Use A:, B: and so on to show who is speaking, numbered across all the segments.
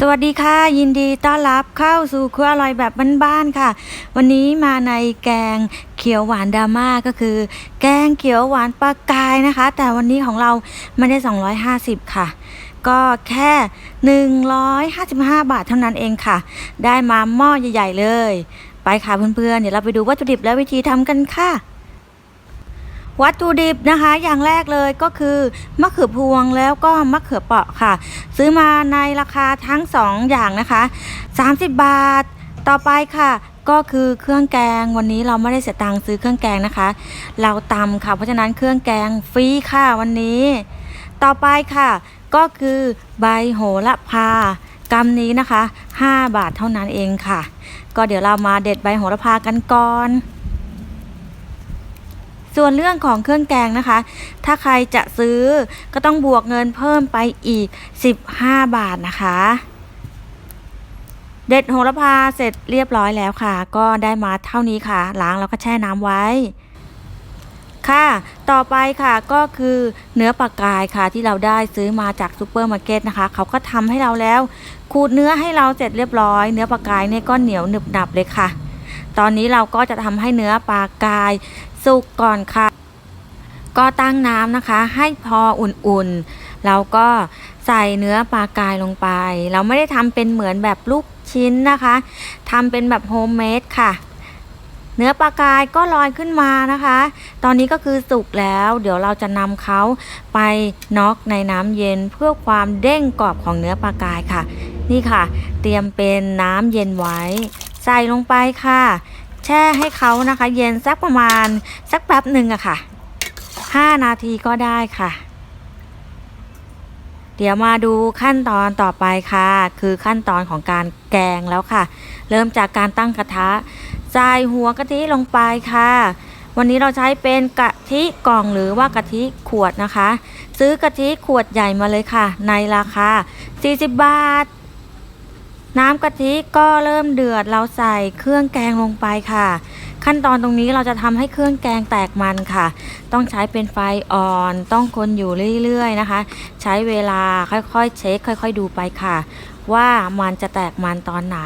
A: สวัสดีค่ะ ยินดีต้อนรับเข้าสู่ครัวอร่อยแบบบ้านๆค่ะ วันนี้มาในแกงเขียวหวานดราม่าก็คือ แกงเขียวหวานปลากายนะคะ แต่วันนี้ของเราไม่ได้ 250 ค่ะ ก็แค่ 155 บาทเท่านั้นเองค่ะ ได้มาหม้อใหญ่ ๆ เลย ไปค่ะเพื่อนๆเดี๋ยวเราไปดูวัตถุดิบและวิธีทำกันค่ะ วัตถุดิบนะคะ อย่างแรกเลยก็คือมะเขือพวงแล้วก็มะเขือเปราะค่ะ ซื้อมาในราคาทั้ง 2 อย่างนะคะ 30 บาท ต่อไปค่ะ ก็คือเครื่องแกงวันนี้เราไม่ได้เสียตังค์ซื้อเครื่องแกงนะคะ เราตำค่ะเพราะฉะนั้นเครื่องแกงฟรีค่ะวันนี้ ต่อไปค่ะ ก็คือใบโหระพากำนี้นะคะ 5 บาทเท่านั้นเองค่ะ ก็เดี๋ยวเรามาเด็ดใบโหระพากันก่อน ส่วนเรื่องของเครื่องแกงนะคะ ถ้าใครจะซื้อก็ต้องบวกเงินเพิ่มไปอีก 15 บาทนะคะ เด็ดโหระพาเสร็จเรียบร้อยแล้วค่ะ ก็ได้มาเท่านี้ค่ะ ล้างแล้วก็แช่น้ำไว้ค่ะ ต่อไปค่ะก็คือเนื้อปลากายค่ะที่เราได้ซื้อมาจากซูเปอร์มาร์เก็ตนะคะ เขาก็ทำให้เราแล้ว ขูดเนื้อให้เราเสร็จเรียบร้อย เนื้อปลากายเนี่ยก็เหนียวหนึบหนับเลยค่ะ ตอนนี้เราก็จะทำให้เนื้อปลากายสุกก่อนค่ะ ก็ตั้งน้ำนะคะ ให้พออุ่นๆเราก็ใส่เนื้อปลากายลงไป เราไม่ได้ทำเป็นเหมือนแบบลูกชิ้นนะคะทำเป็นแบบโฮมเมดค่ะ เนื้อปลากายก็ลอยขึ้นมานะคะ ตอนนี้ก็คือสุกแล้ว เดี๋ยวเราจะนำเขาไปน็อกในน้ำเย็นเพื่อความเด้งกรอบของเนื้อปลากายค่ะ นี่ค่ะ เตรียมเป็นน้ำเย็นไว้ ใส่ลงไปค่ะ แช่ให้เขานะคะ เย็นสักประมาณสักแป๊บหนึ่งอะค่ะ 5 นาทีก็ได้ค่ะ เดี๋ยวมาดูขั้นตอนต่อไปค่ะ คือขั้นตอนของการแกงแล้วค่ะ เริ่มจากการตั้งกระทะใส่หัวกะทิลงไปค่ะ วันนี้เราใช้เป็นกะทิกล่องหรือว่ากะทิขวดนะคะ ซื้อกะทิขวดใหญ่มาเลยค่ะ ในราคา 40 บาท น้ำกะทิก็เริ่มเดือดเราใส่เครื่องแกงลงไปค่ะ ขั้นตอนตรงนี้เราจะทำให้เครื่องแกงแตกมันค่ะ ต้องใช้เป็นไฟอ่อน ต้องคนอยู่เรื่อยๆนะคะ ใช้เวลาค่อยๆ เช็ค ค่อยๆดูไปค่ะ ว่ามันจะแตกมันตอนไหน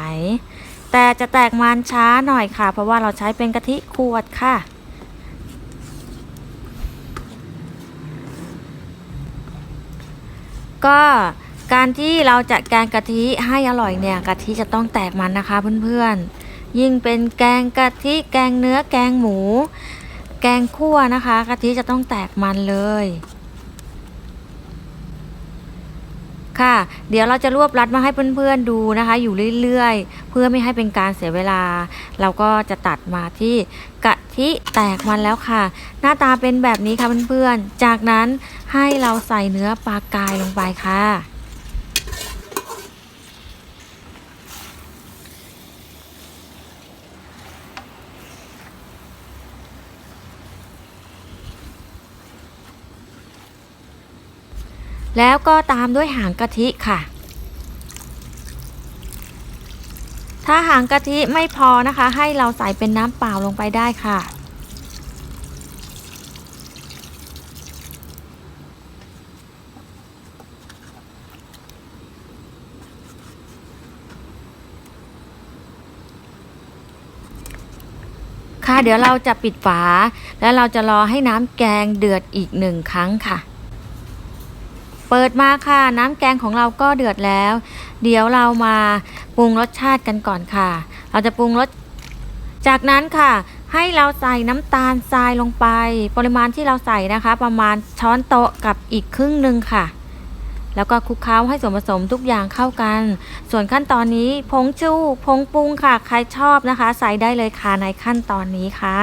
A: แต่จะแตกมันช้าหน่อยค่ะ เพราะว่าเราใช้เป็นกะทิขวดค่ะก็ การที่เราจะแกงกะทิให้อร่อยเนี่ยกะทิจะต้องแตกมันนะคะเพื่อนๆ ยิ่งเป็นแกงกะทิแกงเนื้อแกงหมู แกงคั่วนะคะกะทิจะต้องแตกมันเลย ค่ะ เดี๋ยวเราจะรวบรัดมาให้เพื่อนๆดูนะคะ อยู่เรื่อยๆ เพื่อไม่ให้เป็นการเสียเวลา เราก็จะตัดมาที่กะทิแตกมันแล้วค่ะ หน้าตาเป็นแบบนี้ค่ะเพื่อนๆ จากนั้นให้เราใส่เนื้อปลากายลงไปค่ะ แล้วก็ตามด้วยหางกะทิค่ะ ถ้าหางกะทิไม่พอนะคะ ให้เราใส่เป็นน้ำเปล่าลงไปได้ค่ะ ค่ะเดี๋ยวเราจะปิดฝา แล้วเราจะรอให้น้ำแกงเดือดอีกหนึ่งครั้งค่ะ เปิดมาค่ะ น้ำแกงของเราก็เดือดแล้ว เดี๋ยวเรามาปรุงรสชาติกันก่อนค่ะ เราจะปรุงรส จากนั้นค่ะ ให้เราใส่น้ำตาลทรายลงไป ปริมาณที่เราใส่นะคะ ประมาณช้อนโต๊ะกับอีกครึ่งหนึ่งค่ะ แล้วก็คลุกเคล้าให้ส่วนผสมทุกอย่างเข้ากัน ส่วนขั้นตอนนี้ผงชูผงปรุงค่ะ ใครชอบนะคะ ใส่ได้เลยค่ะในขั้นตอนนี้ค่ะ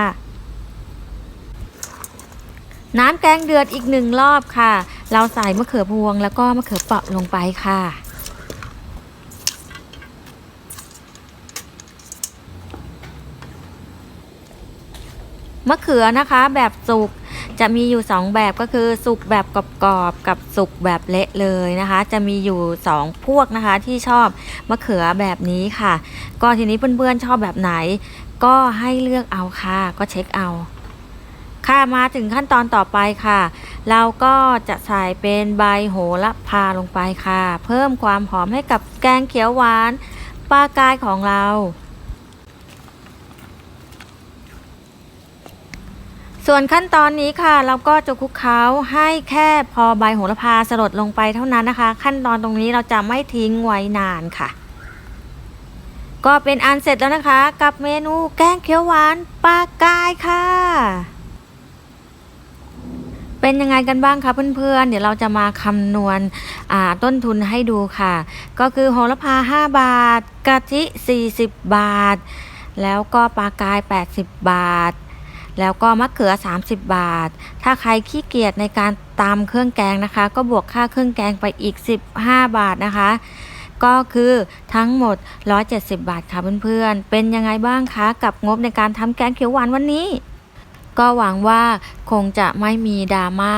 A: น้ำแกงเดือดอีกหนึ่งรอบค่ะ เราใส่มะเขือพวงแล้วก็มะเขือเปราะลงไปค่ะ มะเขือนะคะแบบสุกจะมีอยู่ 2 แบบก็คือสุกแบบกรอบๆกับสุกแบบเละเลยนะคะ จะมีอยู่ 2 พวกนะคะที่ชอบมะเขือแบบนี้ค่ะ ก็ทีนี้เพื่อนๆชอบแบบไหน ก็ให้เลือกเอาค่ะ ก็เช็คเอา ค่ะมาถึงขั้นตอนต่อไปค่ะ เราก็จะใส่เป็นใบโหระพาลงไปค่ะ เพิ่มความหอมให้กับแกงเขียวหวานปลากายของเรา ส่วนขั้นตอนนี้ค่ะ เราก็จะคลุกเคล้าให้แค่พอใบโหระพาสลดลงไปเท่านั้นนะคะ ขั้นตอนตรงนี้เราจะไม่ทิ้งไว้นานค่ะ ก็เป็นอันเสร็จแล้วนะคะ กับเมนูแกงเขียวหวานปลากายค่ะ เป็นยังไงกันบ้างคะเพื่อนๆ เดี๋ยวเราจะมาคำนวณต้นทุนให้ดูค่ะ ก็คือโหระพา 5 บาท กะทิ 40 บาท แล้วก็ปลากาย 80 บาท แล้วก็มะเขือ 30 บาท ถ้าใครขี้เกียจในการตำเครื่องแกงนะคะ ก็บวกค่าเครื่องแกงไปอีก 15 บาทนะคะ ก็คือทั้งหมด 170 บาทค่ะเพื่อนๆ เป็นยังไงบ้างคะกับงบในการทำแกงเขียวหวานวันนี้ ก็หวังว่าคงจะไม่มีดราม่า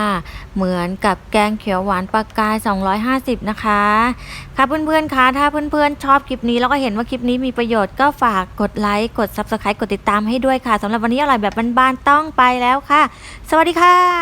A: เหมือนกับแกงเขียวหวานปลากาย 250 นะคะ ค่ะเพื่อนๆคะถ้าเพื่อนๆ ชอบคลิปนี้แล้วก็เห็นว่าคลิปนี้มีประโยชน์ก็ฝากกดไลค์กด Subscribe กดติดตามให้ด้วยค่ะสำหรับวันนี้อร่อยแบบบ้านๆต้องไปแล้วค่ะ สวัสดีค่ะ